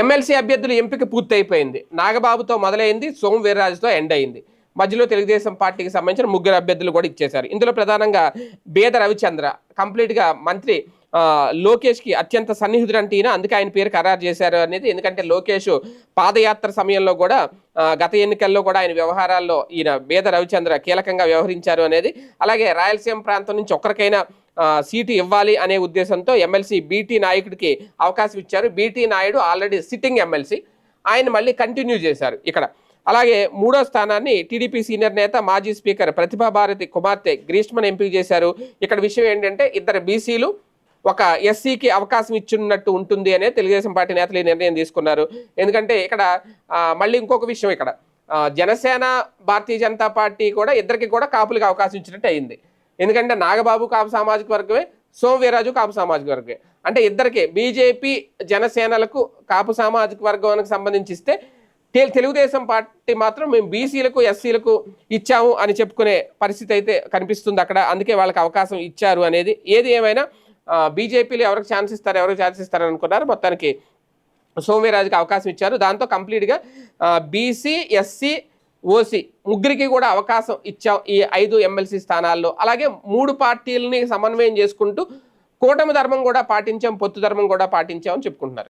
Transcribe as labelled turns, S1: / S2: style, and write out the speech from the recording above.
S1: MLC అభ్యర్థుల ఎంపిక పూర్తయిపోయింది. నాగబాబుతో మొదలైంది సోము వీర్రాజుతో ఎండ్ అయింది. మధ్యలో తెలుగుదేశం పార్టీకి సంబంధించిన ముగ్గురు అభ్యర్థులు కూడా ఇచ్చేశారు. ఇందులో ప్రధానంగా బేద రవిచంద్ర కంప్లీట్గా మంత్రి లోకేష్కి అత్యంత సన్నిహితుడు అంటే ఈయన. అందుకే ఆయన పేరు ఖరారు చేశారు అనేది. ఎందుకంటే లోకేష్ పాదయాత్ర సమయంలో కూడా గత ఎన్నికల్లో కూడా ఆయన వ్యవహారాల్లో ఈయన బేద రవిచంద్ర కీలకంగా వ్యవహరించారు అనేది. అలాగే రాయలసీమ ప్రాంతం నుంచి ఒక్కరికైనా సీటు ఇవ్వాలి అనే ఉద్దేశంతో ఎమ్మెల్సీ బీటీ నాయకుడికి అవకాశం ఇచ్చారు. BT Naidu already sitting MLC. ఆయన మళ్ళీ కంటిన్యూ చేశారు ఇక్కడ. అలాగే మూడో స్థానాన్ని టీడీపీ సీనియర్ నేత మాజీ స్పీకర్ ప్రతిభా భారతి కుమార్తె గ్రీష్మను ఎంపిక చేశారు. ఇక్కడ విషయం ఏంటంటే ఇద్దరు బీసీలు ఒక ఎస్సీకి అవకాశం ఇచ్చున్నట్టు ఉంటుంది అనే తెలుగుదేశం పార్టీ నేతలు ఈ నిర్ణయం తీసుకున్నారు. ఎందుకంటే ఇక్కడ మళ్ళీ ఇంకొక విషయం ఇక్కడ. జనసేన భారతీయ జనతా పార్టీ కూడా ఇద్దరికి కూడా కాపులకు అవకాశం ఇచ్చినట్టు అయింది. ఎందుకంటే నాగబాబు కాపు సామాజిక వర్గమే సోమవీరాజు కాపు సామాజిక వర్గమే. అంటే ఇద్దరికే బీజేపీ జనసేనలకు కాపు సామాజిక వర్గానికి సంబంధించి ఇస్తే తెలుగుదేశం పార్టీ మాత్రం మేము బీసీలకు ఎస్సీలకు ఇచ్చాము అని చెప్పుకునే పరిస్థితి అయితే కనిపిస్తుంది అక్కడ. అందుకే వాళ్ళకి అవకాశం ఇచ్చారు అనేది. ఏది ఏమైనా బీజేపీలో ఎవరికి ఛాన్స్ ఇస్తారు ఎవరికి ఛాన్స్ ఇస్తారు అనుకున్నారు. మొత్తానికి సోమవీరాజుకి అవకాశం ఇచ్చారు. దాంతో కంప్లీట్గా బీసీ ఎస్సీ ఓసీ ముగ్గురికి కూడా అవకాశం ఇచ్చాం ఈ ఐదు ఎమ్మెల్సీ స్థానాల్లో. అలాగే మూడు పార్టీలని సమన్వయం చేసుకుంటూ కూటమి ధర్మం కూడా పాటించాం పొత్తు ధర్మం కూడా పాటించామని చెప్పుకుంటున్నారు.